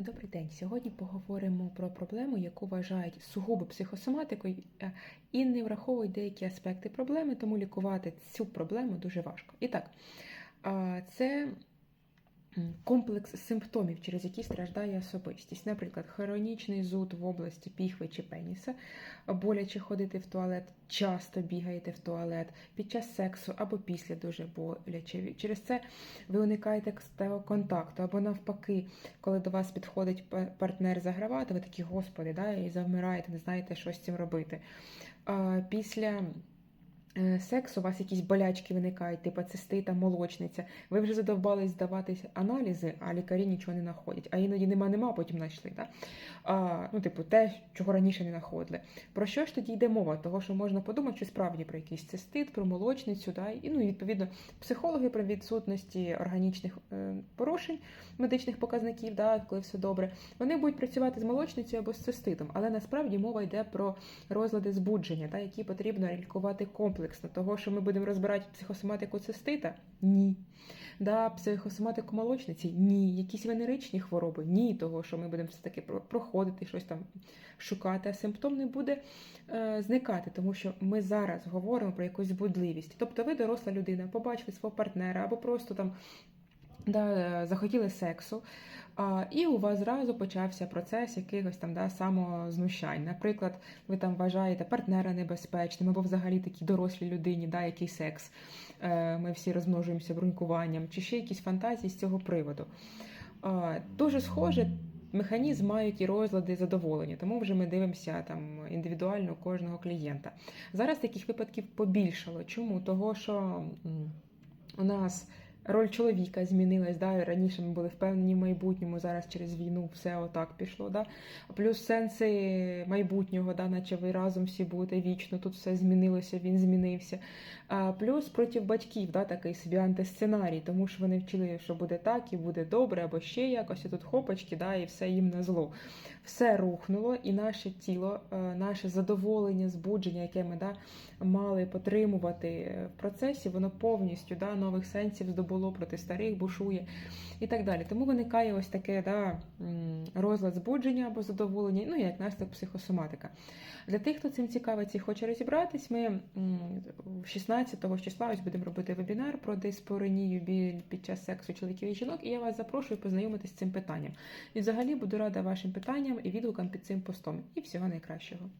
Добрий день. Сьогодні поговоримо про проблему, яку вважають сугубо психосоматикою е, і не враховують деякі аспекти проблеми, тому лікувати цю проблему дуже важко. І так, це комплекс симптомів, через які страждає особистість. Наприклад, хронічний зуд в області піхви чи пеніса, боляче ходити в туалет, часто бігаєте в туалет під час сексу або після дуже боляче. Через це ви уникаєте контакту, або навпаки, коли до вас підходить партнер загравати, ви такі, господи, да, і завмираєте, не знаєте, що з цим робити. Після е, сексу у вас якісь болячки виникають, типу цистита, молочниця. Ви вже задовбались здавати аналізи, а лікарі нічого не знаходять. А іноді нема, нема, потім знайшли. Да? А, ну, типу, те, чого раніше не знаходили. Про що ж тоді йде мова? Того, що можна подумати, що справді про якийсь цистит, про молочницю, да? і ну, відповідно психологи при відсутності органічних е, порушень медичних показників, да, коли все добре, вони будуть працювати з молочницею або з циститом, але насправді мова йде про розлади збудження, да, які потрібно лікувати комплексно. Того, що ми будемо розбирати психосоматику цистита? Ні. Да, психосоматику молочниці? Ні. Якісь венеричні хвороби? Ні. Того, що ми будемо все-таки проходити, щось там шукати, а симптом не буде е, зникати, тому що ми зараз говоримо про якусь будливість. Тобто ви доросла людина, побачили свого партнера або просто там да, е, захотіли сексу, а, і у вас зразу почався процес якихось там да, самознущань. Наприклад, ви там вважаєте партнера небезпечним, або взагалі такій дорослій людині, да, який секс. Е, Ми всі розмножуємося брунькуванням, чи ще якісь фантазії з цього приводу. А, Дуже схоже. Механізм мають і розлади задоволення, тому вже ми дивимося там індивідуально кожного клієнта. Зараз таких випадків побільшало. Чому? Того, що у нас роль чоловіка змінилась. Да? Раніше ми були впевнені в майбутньому, зараз через війну все отак пішло. Да? Плюс сенси майбутнього, да? наче ви разом всі будете вічно, тут все змінилося, він змінився. А плюс проти батьків, да? такий собі антисценарій, тому що вони вчили, що буде так і буде добре, або ще якось, і тут хопочки, да? і все їм на зло. Все рухнуло, і наше тіло, е, наше задоволення, збудження, яке ми да, мали потримувати в процесі, воно повністю да, нових сенсів здобуло проти старих, бушує і так далі. Тому виникає ось таке да, розлад збудження або задоволення, ну як наслідок психосоматика. Для тих, хто цим цікавиться і хоче розібратись, ми м, 16 числа ось будемо робити вебінар про диспоренію під час сексу чоловіків і жінок, і я вас запрошую познайомитись з цим питанням. І взагалі буду рада вашим питанням і відгукам під цим постом. І всього найкращого.